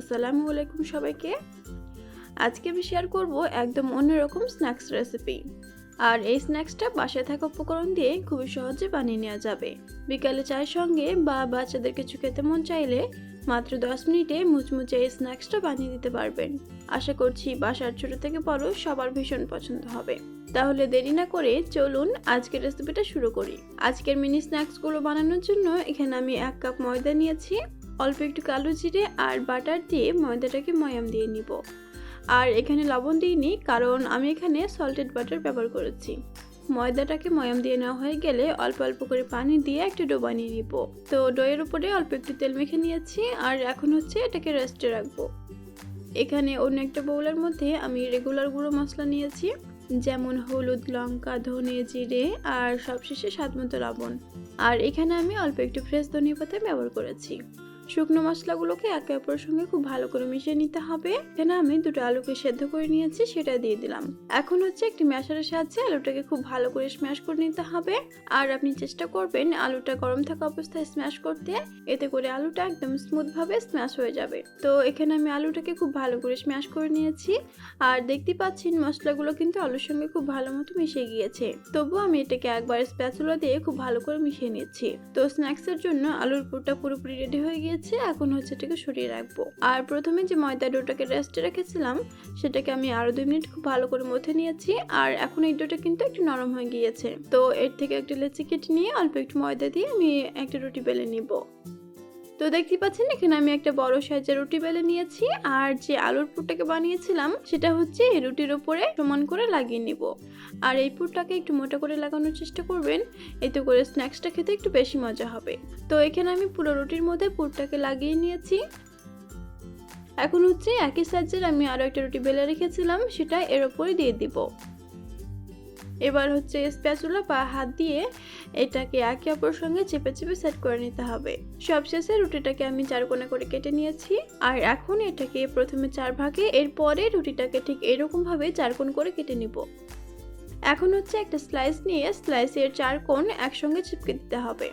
আসসালামু আলাইকুম সবাইকে। আজকে আমি শেয়ার করব একদম অন্যরকম স্ন্যাক্স রেসিপি আর এই স্ন্যাক্সটা বাসায় থাকা উপকরণ দিয়ে খুবই সহজে বানিয়ে নেওয়া যাবে। বিকালে চায়ের সঙ্গে বা বাচ্চাদের কিছু খেতে মন চাইলে মাত্র দশ মিনিটে মুচমুচে এই স্ন্যাক্সটা বানিয়ে দিতে পারবেন। আশা করছি বাসার ছোট থেকে বড় সবার ভীষণ পছন্দ হবে। তাহলে দেরি না করে চলুন আজকের রেসিপিটা শুরু করি। আজকের মিনি স্ন্যাক্সগুলো বানানোর জন্য এখানে আমি এক কাপ ময়দা নিয়েছি। অল্প একটু কালো জিরে আর বাটার দিয়ে ময়দাটাকে ময়াম দিয়ে নিব। আর এখানে লবণ দিইনি, কারণ আমি এখানে সল্টেড বাটার ব্যবহার করেছি। ময়দাটাকে ময়াম দিয়ে নেওয়া হয়ে গেলে অল্প অল্প করে পানি দিয়ে একটা ডো বানিয়ে নিব। তো ডোয়ের উপরে অল্প একটু তেল মেখে নিয়েছি আর এখন হচ্ছে এটাকে রেস্টে রাখব। এখানে অন্য একটা বউলের মধ্যে আমি রেগুলার গুঁড়ো মশলা নিয়েছি, যেমন হলুদ, লঙ্কা, ধনে জিরে আর সবশেষে স্বাদ মতো লবণ। আর এখানে আমি অল্প একটু ফ্রেশ ধনিয়া পাতা ব্যবহার করেছি। শুকনো মশলাগুলোকে একে অপরের সঙ্গে খুব ভালো করে মিশিয়ে নিতে হবে। এখানে আমি দুটো আলুকে সেদ্ধ করে নিয়েছি, সেটা দিয়ে দিলাম। এখন হচ্ছে একটি ম্যাশারের সাহায্যে আলুটাকে খুব ভালো করে স্ম্যাশ করে নিতে হবে। আর আপনি চেষ্টা করবেন আলুটা গরম থাকা অবস্থায় স্ম্যাশ করতে। এতে করে আলুটা একদম স্মুথ ভাবে স্ম্যাশ হয়ে যাবে। তো এখানে আমি আলুটাকে খুব ভালো করে স্ম্যাশ করে নিয়েছি। আর দেখতে পাচ্ছেন মশলাগুলো কিন্তু আলুর সঙ্গে খুব ভালো মতো মিশে গিয়েছে। তবুও আমি এটাকে একবার স্প্যাচুলা দিয়ে খুব ভালো করে মিশিয়ে নিচ্ছি। তো স্ন্যাক্সের জন্য আলুর পুরটা পুরোপুরি রেডি হয়ে গিয়েছে। এখন হচ্ছে এটাকে সরিয়ে রাখব। আর প্রথমে যে ময়দা ডোটাকে রেস্টে রেখেছিলাম, সেটাকে আমি আরও দুই মিনিট খুব ভালো করে মথে নিয়েছি। আর এখন এই ডোটা কিন্তু একটু নরম হয়ে গিয়েছে। তো এর থেকে একটা লেচি কেটে নিয়ে অল্প একটু ময়দা দিয়ে আমি একটা রুটি বেলে নিব। তো দেখতে পাচ্ছেন, এখানে আমি একটা বড় সাইজের রুটি বেলে নিয়েছি। আর যে আলুর পুরটাকে বানিয়েছিলাম, সেটা হচ্ছে এই রুটির উপরে সমান করে লাগিয়ে নিব। আর এই পুরটাকে একটু মোটা করে লাগানোর চেষ্টা করবেন, এতে করে স্ন্যাক্সটা খেতে একটু বেশি মজা হবে। তো এখানে আমি পুরো রুটির মধ্যে পুরটাকে লাগিয়ে নিয়েছি। এখন হচ্ছে একই সাইজের আমি আরও একটা রুটি বেলে রেখেছিলাম, সেটা এর ওপরে দিয়ে দিব। এবার হচ্ছে স্প্যাচুলা বা হাত দিয়ে এটাকে একে অপর সঙ্গে চেপে চেপে সেট করে নিতে হবে। সবশেষে রুটিটাকে আমি চার কোণা করে কেটে নিয়েছি। আর এখন এটাকে প্রথমে চার ভাগে, এরপরে রুটিটাকে ঠিক এরকম ভাবে চার কোণ করে কেটে নিব। এখন হচ্ছে একটা স্লাইস নিয়ে স্লাইসের চার কোণ একসঙ্গে চিপকে দিতে হবে।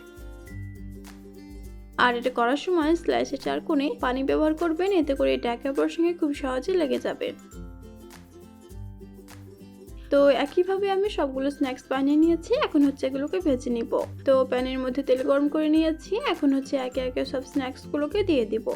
আর এটা করার সময় স্লাইসের চার কোণে পানি ব্যবহার করবেন, এতে করে এটা একে অপরের সঙ্গে খুব সহজে লেগে যাবে। তো একইভাবে আমি সবগুলো স্ন্যাক্স বানিয়ে নিয়েছি, এখন হচ্ছে এগুলোকে ভেজে নিব। তো প্যানের মধ্যে তেল গরম করে নিয়েছি, এখন হচ্ছে একে একে সব স্ন্যাক্সগুলোকে দিয়ে দিব।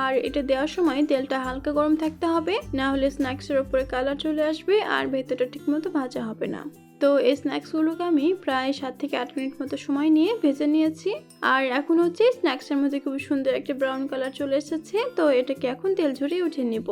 আর এটা দেওয়ার সময় তেলটা হালকা গরম থাকতে হবে, না হলে স্ন্যাক্সের উপরে কালার চলে আসবে আর ভেতরটা ঠিকমতো ভাজা হবে না। তো এই স্ন্যাক্সগুলোকে আমি প্রায় সাত থেকে আট মিনিট মতো সময় নিয়ে ভেজে নিয়েছি। আর এখন হচ্ছে স্ন্যাক্সের মধ্যে খুব সুন্দর একটা ব্রাউন কালার চলে এসেছে, তো এটাকে এখন তেল ঝরিয়ে উঠে নিব।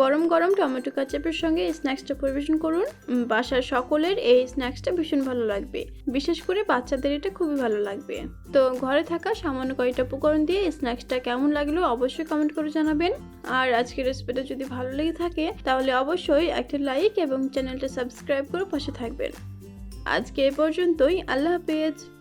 গরম গরম টমেটো কাচাপের সঙ্গে এই স্ন্যাক্সটা পরিবেশন করুন। বাসার সকলের এই স্ন্যাক্সটা ভীষণ ভালো লাগবে। বিশেষ করে বাচ্চাদের এটা খুবই ভালো লাগবে। তো ঘরে থাকা সামান্য কয়েকটা উপকরণ দিয়ে এই স্ন্যাক্সটা কেমন লাগল অবশ্যই কমেন্ট করে জানাবেন। আর আজকের রেসিপিটা যদি ভালো লেগে থাকে, তাহলে অবশ্যই একটা লাইক এবং চ্যানেলটা সাবস্ক্রাইব করে পাশে থাকবেন। আজকে এ পর্যন্তই, আল্লাহ হাফেজ।